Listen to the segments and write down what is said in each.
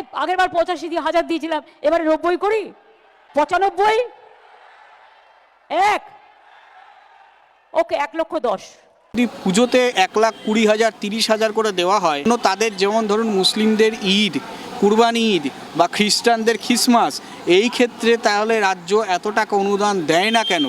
এই, আগের বার পঁচাশি দিয়ে হাজার দিয়েছিলাম, এবারে নব্বই করি? পঁচানব্বই? এক। ওকে, এক লক্ষ দশ। পুজোতে এক লাখ কুড়ি হাজার, তিরিশ হাজার করে দেওয়া হয় তাদের যেমন ধরুন মুসলিমদের ঈদ, কুরবানি ঈদ বা খ্রিস্টানদের খ্রিসমাস, এই ক্ষেত্রে তাহলে রাজ্য এত টাকা অনুদান দেয় না কেন?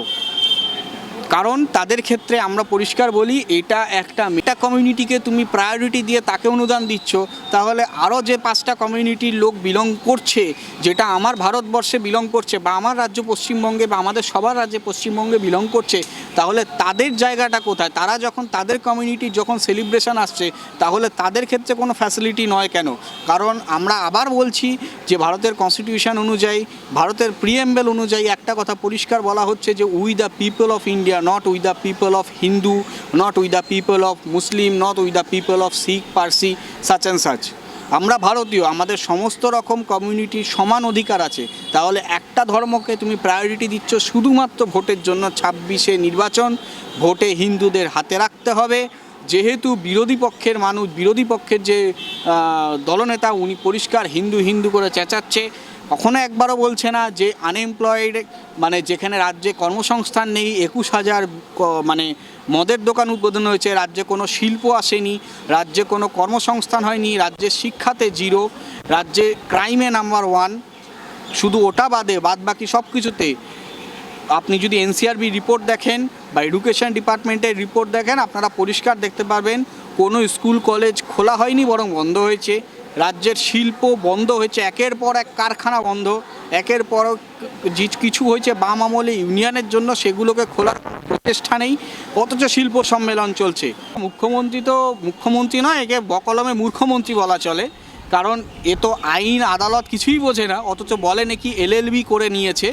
কারণ তাদের ক্ষেত্রে আমরা পরিষ্কার বলি, এটা একটা মেটা কমিউনিটিকে তুমি প্রায়োরিটি দিয়ে তাকে অনুদান দিচ্ছ, তাহলে আরও যে পাঁচটা কমিউনিটির লোক বিলং করছে, যেটা আমার ভারতবর্ষে বিলং করছে বা আমার রাজ্য পশ্চিমবঙ্গে বা আমাদের সবার রাজ্যে পশ্চিমবঙ্গে বিলং করছে, তাহলে তাদের জায়গাটা কোথায়? তারা যখন তাদের কমিউনিটির যখন সেলিব্রেশন আসছে, তাহলে তাদের ক্ষেত্রে কোনো ফ্যাসিলিটি নয় কেন? কারণ আমরা আবার বলছি যে ভারতের কনস্টিটিউশন অনুযায়ী, ভারতের প্রিএম্বেল অনুযায়ী একটা কথা পরিষ্কার বলা হচ্ছে যে we the people of India not we the people of Hindu not we the people of Muslim not we the people of Sikh Parsi such and such আমরা ভারতীয়, আমাদের সমস্ত রকম কমিউনিটির সমান অধিকার আছে। তাহলে একটা ধর্মকে তুমি প্রায়োরিটি দিচ্ছ শুধুমাত্র ভোটের জন্য। ছাব্বিশে নির্বাচন, ভোটে হিন্দুদের হাতে রাখতে হবে। যেহেতু বিরোধী পক্ষের মানুষ, বিরোধী পক্ষের যে দলনেতা, উনি পরিষ্কার হিন্দু হিন্দু করে চেঁচাচ্ছে। কখনো একবারও বলছে না যে আনএমপ্লয়েড মানে যেখানে রাজ্যে কর্মসংস্থান নেই, একুশ হাজার মানে মদের দোকান উদ্বোধন হয়েছে, রাজ্যে কোনো শিল্প আসেনি, রাজ্যে কোনো কর্মসংস্থান হয়নি রাজ্যে শিক্ষাতে জিরো, রাজ্যে ক্রাইমে নাম্বার ওয়ান শুধু ওটা বাদে বাদ বাকি সব কিছুতে আপনি যদি এনসিআরবি রিপোর্ট দেখেন বা এডুকেশন ডিপার্টমেন্টের রিপোর্ট দেখেন, আপনারা পরিষ্কার দেখতে পারবেন, কোনো স্কুল কলেজ খোলা হয়নি, বরং বন্ধ হয়েছে। রাজ্যের শিল্প বন্ধ হয়েছে, একের পর এক কারখানা বন্ধ, একের পর কিছু হয়েছে বাম আমলে ইউনিয়নের জন্য সেগুলোকে খোলার প্রচেষ্টা নেই, অথচ শিল্প সম্মেলন চলছে। মুখ্যমন্ত্রী তো, মুখ্যমন্ত্রী নয়, একে বকলমে মূর্খমন্ত্রী বলা চলে, কারণ এ তো আইন, আদালত কিছুই বোঝে না, অথচ বলে নাকি এলএলবি করে নিয়েছে।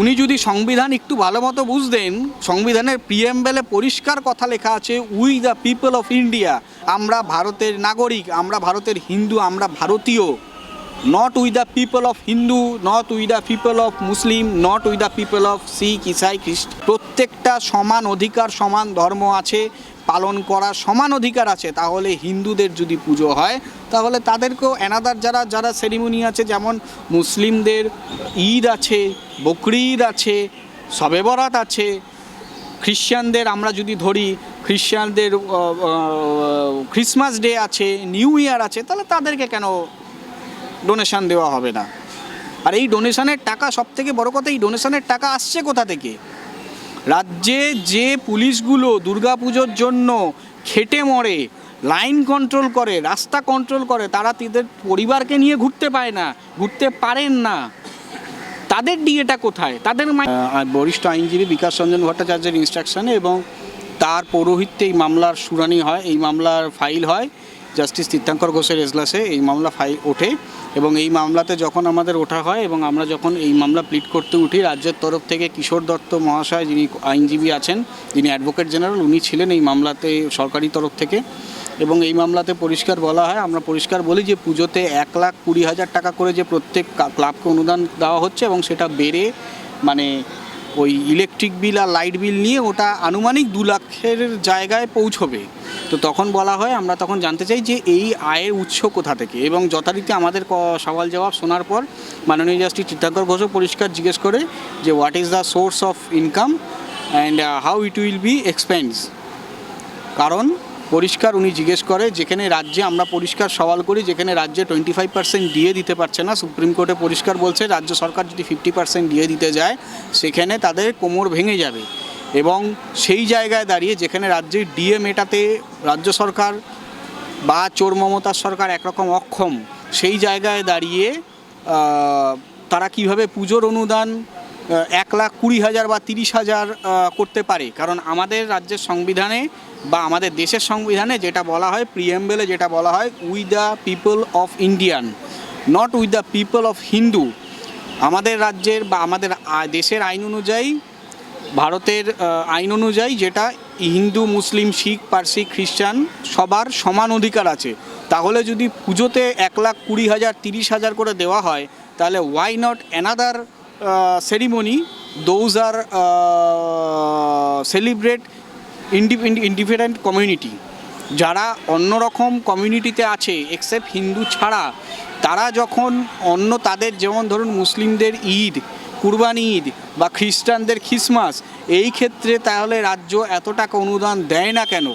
উনি যদি সংবিধান একটু ভালো মতো বুঝতেন, সংবিধানের প্রিএমবেলে পরিষ্কার কথা লেখা আছে, we the people of India আমরা ভারতের নাগরিক, আমরা ভারতের হিন্দু, আমরা ভারতীয়। Not we the people of Hindu not we the people of Muslim not we the people of Sikh ইসাই খ্রিস্ট প্রত্যেকটা সমান অধিকার, সমান ধর্ম আছে, পালন করার সমান অধিকার আছে। তাহলে হিন্দুদের যদি পুজো হয়, তাহলে তাদেরকেও অ্যানাদার যারা যারা সেরিমনি আছে, যেমন মুসলিমদের ঈদ আছে, বকরি ঈদ আছে শবে বরাত আছে। খ্রিশ্চানদের আমরা যদি ধরি আহ, ক্রিসমাস ডে আছে নিউ ইয়ার আছে তাহলে তাদেরকে কেন ডোনেশন দেওয়া হবে না? আর এই ডোনেশনের টাকা সব থেকে বড় কথা এই ডোনেশনের টাকা আসছে কোথা থেকে? রাজ্যে যে পুলিশগুলো দুর্গাপুজোর জন্য খেটে মরে লাইন কন্ট্রোল করে রাস্তা কন্ট্রোল করে তারা তাদের পরিবারকে নিয়ে ঘুরতে পায় না ঘুরতে পারেন না। তাদের ডিএটা কোথায়? তাদের বরিষ্ঠ আইনজীবী বিকাশ রঞ্জন ভট্টাচার্যের ইনস্ট্রাকশনে এবং তার পৌরোহিত্যে এই মামলার শুনানি হয়, এই মামলার ফাইল হয়, জাস্টিস তীর্থাঙ্কর ঘোষের এজলাসে এই মামলা ফাইল ওঠে এবং এই মামলাতে যখন আমাদের ওঠা হয় এবং আমরা যখন এই মামলা প্লিট করতে উঠি, রাজ্যের তরফ থেকে কিশোর দত্ত মহাশয় যিনি আইনজীবী আছেন, যিনি অ্যাডভোকেট জেনারেল উনি ছিলেন এই মামলাতে সরকারি তরফ থেকে এবং এই মামলাতে পরিষ্কার বলা হয়, আমরা পরিষ্কার বলি যে পুজোতে এক লাখ কুড়ি হাজার টাকা করে যে প্রত্যেক ক্লাবকে অনুদান দেওয়া হচ্ছে এবং সেটা বেড়ে মানে ওই ইলেকট্রিক বিল আর লাইট বিল নিয়ে ওটা আনুমানিক দু লাখের জায়গায় পৌঁছবে। তো তখন বলা হয়, আমরা তখন জানতে চাই যে এই আয়ের উৎস কোথা থেকে? এবং যথারীতি আমাদের সওয়াল জবাব শোনার পর মাননীয় জাস্টিস চিত্তাঙ্কর ঘোষও পরিষ্কার জিজ্ঞেস করে যে what is the source of income and how it will be expense কারণ পরিষ্কার উনি জিজ্ঞেস করে, যেখানে রাজ্যে আমরা পরিষ্কার সওয়াল করি, যেখানে রাজ্যে টোয়েন্টি ফাইভ পার্সেন্ট দিয়ে দিতে পারছে না, সুপ্রিম কোর্টে পরিষ্কার বলছে, রাজ্য সরকার যদি ফিফটি পার্সেন্ট দিয়ে দিতে যায়, সেখানে তাদের কোমর ভেঙে যাবে। এবং সেই জায়গায় দাঁড়িয়ে যেখানে রাজ্যের ডিএ মেটাতে রাজ্য সরকার বা চোর মমতার সরকার একরকম অক্ষম, সেই জায়গায় দাঁড়িয়ে তারা কীভাবে পুজোর অনুদান এক লাখ কুড়ি হাজার বা তিরিশ হাজার করতে পারে। কারণ আমাদের রাজ্যের সংবিধানে বা আমাদের দেশের সংবিধানে যেটা বলা হয় প্রিএমবেলে যেটা বলা হয় we the people of Indian not with the people of Hindu আমাদের রাজ্যের বা আমাদের দেশের আইন অনুযায়ী, ভারতের আইন অনুযায়ী যেটা হিন্দু, মুসলিম, শিখ, পার্সি, খ্রিস্টান সবার সমান অধিকার আছে। তাহলে যদি পুজোতে এক লাখ কুড়ি হাজার, তিরিশ হাজার করে দেওয়া হয়, তাহলে why not another ceremony those are celebrate independent community যারা অন্যরকম কমিউনিটিতে আছে এক্সেপ্ট হিন্দু ছাড়া, তারা যখন অন্য তাদের, যেমন ধরুন মুসলিমদের ঈদ, কুরবানি ঈদ বা খ্রিস্টানদের খ্রিসমাস, এই ক্ষেত্রে তাহলে রাজ্য এত টাকা অনুদান দেয় না কেন?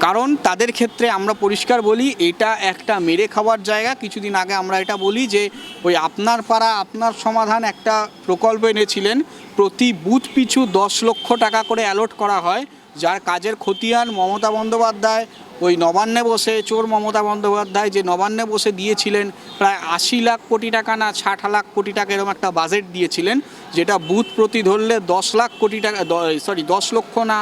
কারণ তাদের ক্ষেত্রে আমরা পরিষ্কার বলি, এটা একটা মেরে খাওয়ার জায়গা। কিছুদিন আগে আমরা এটা বলি যে, ওই আপনার পাড়া, আপনার সমাধান একটা প্রকল্প এনেছিলেন। প্রতি বুথ পিছু দশ লক্ষ টাকা করে অ্যালট করা হয়। যার কাজের খতিয়ান মমতা বন্দ্যোপাধ্যায়, ওই নবান্নে বসে, চোর মমতা বন্দ্যোপাধ্যায় যে নবান্নে বসে দিয়েছিলেন, প্রায় আশি লাখ কোটি টাকা না ষাট লাখ কোটি টাকা এরকম একটা বাজেট দিয়েছিলেন, যেটা বুথ প্রতি ধরলে দশ লাখ কোটি টাকা সরি দশ লক্ষ না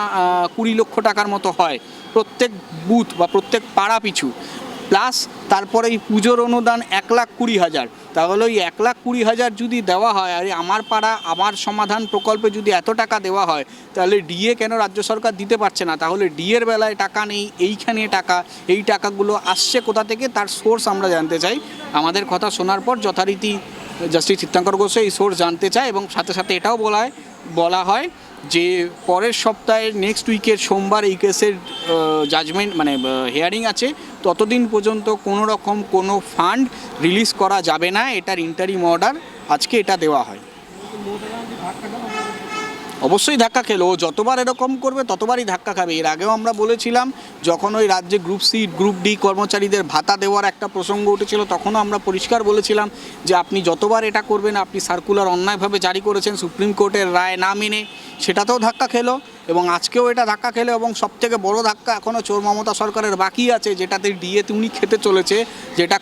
কুড়ি লক্ষ টাকার মতো হয়। প্রত্যেক বুথ বা প্রত্যেক পাড়া পিছু। প্লাস তারপরে এই পুজোর অনুদান এক লাখ কুড়ি হাজার। তাহলে ওই এক লাখ কুড়ি হাজার যদি দেওয়া হয়, আর আমার পাড়া, আমার সমাধান প্রকল্পে যদি এত টাকা দেওয়া হয়, তাহলে ডিএ কেন রাজ্য সরকার দিতে পারছে না? তাহলে ডিএর বেলায় টাকা নেই, এইখানে টাকা, এই টাকাগুলো আসছে কোথা থেকে? তার সোর্স আমরা জানতে চাই। আমাদের কথা শোনার পর যথারীতি, জাস্টিস চিত্তাঙ্কর ঘোষ এই সোর্স জানতে চায় এবং সাথে সাথে এটাও বলা হয় বলা হয় যে পরের সপ্তাহের নেক্সট উইকের সোমবার এই কেসের জাজমেন্ট মানে হিয়ারিং আছে, ততদিন পর্যন্ত কোনো রকম কোনো ফান্ড রিলিজ করা যাবে না, এটার ইন্টারিম অর্ডার আজকে এটা দেওয়া হয়। অবশ্যই ধাক্কা খেলো। ও যতবার এরকম করবে, ততবারই ধাক্কা খাবে। এর আগেও আমরা বলেছিলাম, যখন ওই রাজ্যে গ্রুপ সি গ্রুপ ডি কর্মচারীদের ভাতা দেওয়ার একটা প্রসঙ্গ উঠেছিল, তখনও আমরা পরিষ্কার বলেছিলাম যে, আপনি যতবার এটা করবেন, আপনি সার্কুলার অন্যায়ভাবে জারি করেছেন, সুপ্রিম কোর্টের রায় না মেনে সেটাতেও ধাক্কা খেলো এবং আজকেও এটা ধাক্কা খেলো এবং সবথেকে বড় ধাক্কা এখনও চোর মমতা সরকারের বাকি আছে, যেটাতে ডিএতে উনি খেতে চলেছে, যেটা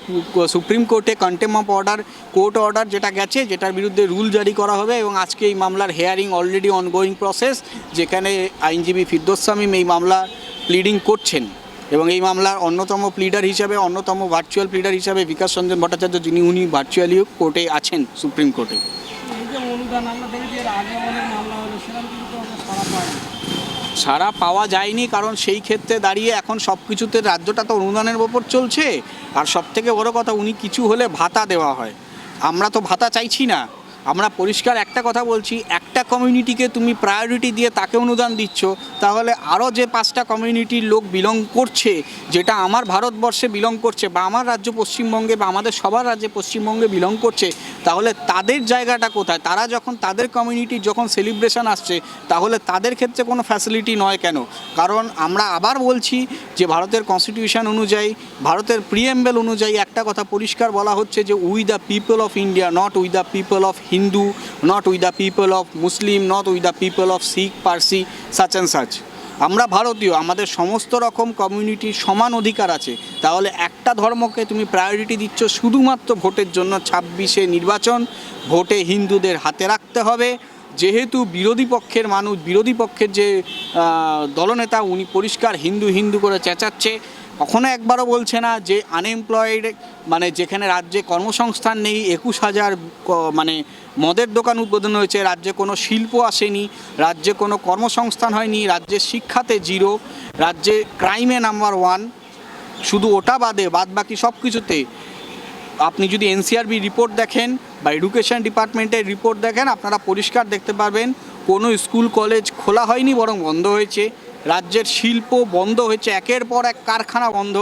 সুপ্রিম কোর্টে contempt of order court order যেটা গেছে, যেটার বিরুদ্ধে রুল জারি করা হবে এবং আজকে এই মামলার হেয়ারিং অলরেডি অনগোয়িং প্রসেস যেখানে আইনজীবী ফিরদোস শামীম এই মামলা প্লিডিং করছেন। এবং এই মামলার অন্যতম প্লিডার হিসাবে অন্যতম ভার্চুয়াল প্লিডার হিসাবে বিকাশ রঞ্জন ভট্টাচার্য যিনি উনি ভার্চুয়ালিও কোর্টে আছেন সুপ্রিম কোর্টে সারা পাওয়া যায়নি। কারণ সেই ক্ষেত্রে দাঁড়িয়ে এখন সব কিছুতে রাজ্যটা তো অনুদানের ওপর চলছে। আর সব থেকে বড় কথা উনি কিছু হলে ভাতা দেওয়া হয়। আমরা তো ভাতা চাইছি না। আমরা পরিষ্কার একটা কথা বলছি, একটা কমিউনিটিকে তুমি প্রায়োরিটি দিয়ে তাকে অনুদান দিচ্ছ, তাহলে আরও যে পাঁচটা কমিউনিটির লোক বিলং করছে, যেটা আমার ভারতবর্ষে বিলং করছে বা আমার রাজ্য পশ্চিমবঙ্গে বা আমাদের সবার রাজ্যে পশ্চিমবঙ্গে বিলং করছে, তাহলে তাদের জায়গাটা কোথায়? তারা যখন তাদের কমিউনিটির যখন সেলিব্রেশন আসছে, তাহলে তাদের ক্ষেত্রে কোনো ফ্যাসিলিটি নয় কেন? কারণ আমরা আবার বলছি যে ভারতের কনস্টিটিউশন অনুযায়ী, ভারতের প্রিএম্বেল অনুযায়ী একটা কথা পরিষ্কার বলা হচ্ছে যে we the people of India not we the people of Hindu not we the people of Muslim not we the people of Sikh Parsi such and such আমরা ভারতীয়, আমাদের সমস্ত রকম কমিউনিটির সমান অধিকার আছে। তাহলে একটা ধর্মকে তুমি প্রায়োরিটি দিচ্ছ শুধুমাত্র ভোটের জন্য ছাব্বিশে নির্বাচন। ভোটে হিন্দুদের হাতে রাখতে হবে। যেহেতু বিরোধী পক্ষের মানুষ, বিরোধী পক্ষের যে দলনেতা, উনি পরিষ্কার হিন্দু হিন্দু করে চেঁচাচ্ছে। কখনো একবারও বলছে না যে আনএমপ্লয়েড মানে যেখানে রাজ্যে কর্মসংস্থান নেই, একুশ হাজার মানে মদের দোকান উদ্বোধন হয়েছে, রাজ্যে কোনো শিল্প আসেনি, রাজ্যে কোনো কর্মসংস্থান হয়নি রাজ্যে শিক্ষাতে জিরো, রাজ্যে ক্রাইমে নাম্বার ওয়ান শুধু ওটা বাদে বাদ বাকি সব কিছুতে আপনি যদি এনসিআরবি রিপোর্ট দেখেন বা এডুকেশন ডিপার্টমেন্টের রিপোর্ট দেখেন, আপনারা পরিষ্কার দেখতে পারবেন, কোনো স্কুল কলেজ খোলা হয়নি, বরং বন্ধ হয়েছে। রাজ্যের শিল্প বন্ধ হয়েছে, একের পর এক কারখানা বন্ধ,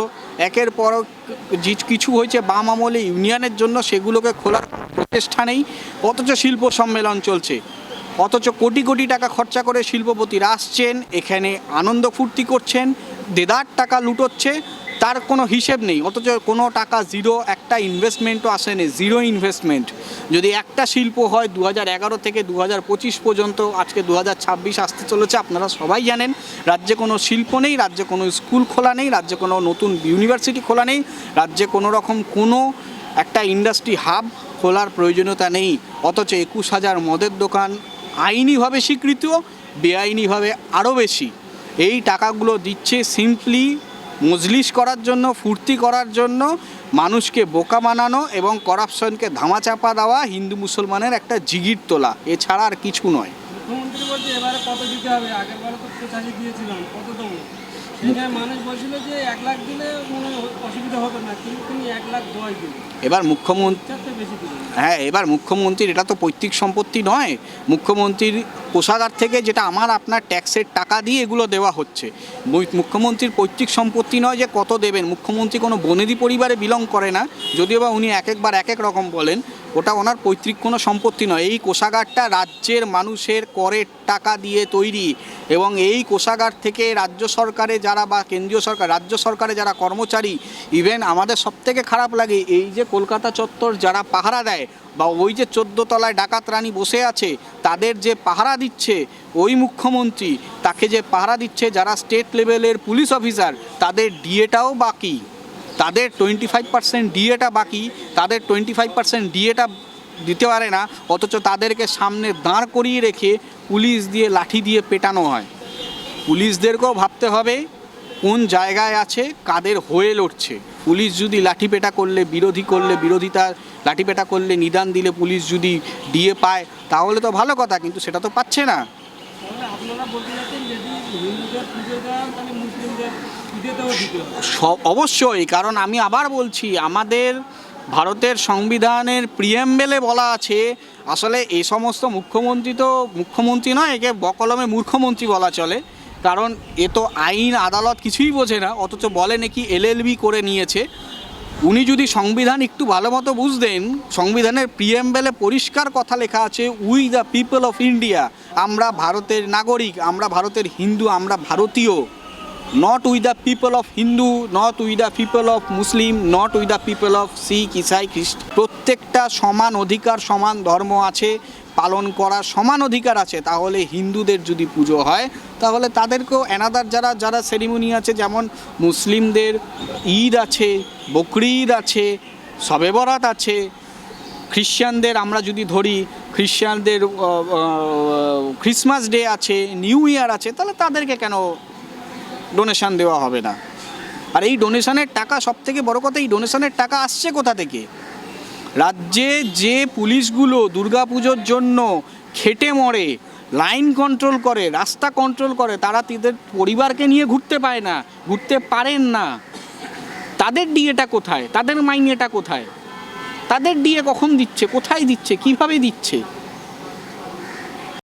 একের পর কিছু হয়েছে বাম আমলে ইউনিয়নের জন্য, সেগুলোকে খোলার প্রচেষ্টা নেই, অথচ শিল্প সম্মেলন চলছে। অথচ কোটি কোটি টাকা খরচা করে শিল্পপতিরা আসছেন, এখানে আনন্দ ফুর্তি করছেন, দেদার টাকা লুটোচ্ছে তার কোনো হিসেব নেই, অথচ কোনো টাকা জিরো একটা ইনভেস্টমেন্টও আসেনি জিরো ইনভেস্টমেন্ট যদি একটা শিল্প হয় দু থেকে দু পঁচিশ পর্যন্ত, আজকে দু ছাব্বিশ আসতে চলেছে, আপনারা সবাই জানেন, রাজ্যে কোনো শিল্প নেই, রাজ্যে কোনো স্কুল খোলা নেই, রাজ্যে কোনো নতুন ইউনিভার্সিটি খোলা নেই, রাজ্যে কোনো রকম কোনো একটা ইন্ডাস্ট্রি হাব খোলার প্রয়োজনীয়তা নেই, অথচ একুশ হাজার মদের দোকান আইনিভাবে স্বীকৃত, বেআইনিভাবে আরও বেশি। এই টাকাগুলো দিচ্ছে সিম্পলি মজলিস করার জন্য, ফুর্তি করার জন্য, মানুষকে বোকা বানানো এবং করাপশনকে ধামাচাপা দেওয়া হিন্দু মুসলমানের একটা জিগির তোলা। এছাড়া আর কিছু নয়। মুখ্যমন্ত্রী বলছে এবারে কত দিতে হবে? আগের বারে তো পঁচাশি দিয়েছিলাম কত দেবো? সেখানে মানুষ বলছিল যে এক লাখ দিলে মনে অসুবিধা হবে না কিন্তু তুমি এক লাখ দশ দিন এবার মুখ্যমন্ত্রী হ্যাঁ এবার মুখ্যমন্ত্রীর এটা তো পৈতৃক সম্পত্তি নয়। মুখ্যমন্ত্রীর কোষাগার থেকে যেটা আমার আপনার ট্যাক্সের টাকা দিয়ে এগুলো দেওয়া হচ্ছে। মুখ্যমন্ত্রীর পৈতৃক সম্পত্তি নয় যে কত দেবেন। মুখ্যমন্ত্রী কোনো বনেদি পরিবারে বিলং করে না যদিও বা উনি এক একবার এক এক রকম বলেন। ওটা ওনার পৈতৃক কোনো সম্পত্তি নয়। এই কোষাগারটা রাজ্যের মানুষের করের টাকা দিয়ে তৈরি এবং এই কোষাগার থেকে রাজ্য সরকারে যারা বা কেন্দ্রীয় সরকার, রাজ্য সরকারে যারা কর্মচারী ইভেন আমাদের সবথেকে খারাপ লাগে এই যে কলকাতা চত্বর যারা পাহারা দেয় বা ওই যে চোদ্দ তলায় ডাকাত রানী বসে আছে, তাদের যে পাহারা দিচ্ছে, ওই মুখ্যমন্ত্রী তাকে যে পাহারা দিচ্ছে যারা স্টেট লেভেলের পুলিশ অফিসার তাদের ডিএটাও বাকি। তাদের টোয়েন্টি ফাইভ পার্সেন্ট ডিএটা বাকি, তাদের টোয়েন্টি ফাইভ পার্সেন্ট ডিএটা দিতে পারে না, অথচ তাদেরকে সামনে দাঁড় করিয়ে রেখে পুলিশ দিয়ে লাঠি দিয়ে পেটানো হয়। পুলিশদেরকেও ভাবতে হবে কোন জায়গায় আছে, কাদের হয়ে লড়ছে। পুলিশ যদি লাঠিপেটা করলে বিরোধী করলে বিরোধিতা লাঠিপেটা করলে নিদান দিলে পুলিশ যদি ডিএ পায়, তাহলে তো ভালো কথা, কিন্তু সেটা তো পাচ্ছে না। অবশ্যই, কারণ আমি আবার বলছি, আমাদের ভারতের সংবিধানের প্রিয়েম্বেলে বলা আছে, আসলে এই সমস্ত মুখ্যমন্ত্রী তো মুখ্যমন্ত্রী নয়, একে বকলমে মূর্খমন্ত্রী বলা চলে, কারণ এ তো আইন, আদালত কিছুই বোঝে না, অথচ বলে নাকি এলএলবি করে নিয়েছে। উনি যদি সংবিধান একটু ভালো মতো বুঝতেন, সংবিধানের প্রিয়েম্বেলে পরিষ্কার কথা লেখা আছে we the people of India আমরা ভারতের নাগরিক, আমরা ভারতের হিন্দু, আমরা ভারতীয়। Not with the people of Hindu not with the people of Muslim not with the people of Sikh ইসাই খ্রিস্ট প্রত্যেকটা সমান অধিকার, সমান ধর্ম আছে, পালন করার সমান অধিকার আছে। তাহলে হিন্দুদের যদি পুজো হয়, তাহলে তাদেরকেও অ্যানাদার যারা যারা সেরিমনি আছে, যেমন মুসলিমদের ঈদ আছে, বকরি ঈদ আছে শবে বরাত আছে। খ্রিশ্চানদের আমরা যদি ধরি, খ্রিশ্চানদের ক্রিসমাস ডে আছে নিউ ইয়ার আছে, তাহলে তাদেরকে কেন ডোনেশন দেওয়া হবে না। আর এই ডোনেশনের টাকা সব থেকে বড় কথা, এই ডোনেশনের টাকা আসছে কোথা থেকে? রাজ্যে যে পুলিশগুলো দুর্গাপুজোর জন্য খেটে মরে লাইন কন্ট্রোল করে, রাস্তা কন্ট্রোল করে, তারা তাদের পরিবারকে নিয়ে ঘুরতে পায় না, ঘুরতে পারেন না। তাদের ডিএটা কোথায়? তাদের মাইনেটা কোথায়? তাদের ডিএ কখন দিচ্ছে? কোথায় দিচ্ছে? কীভাবে দিচ্ছে?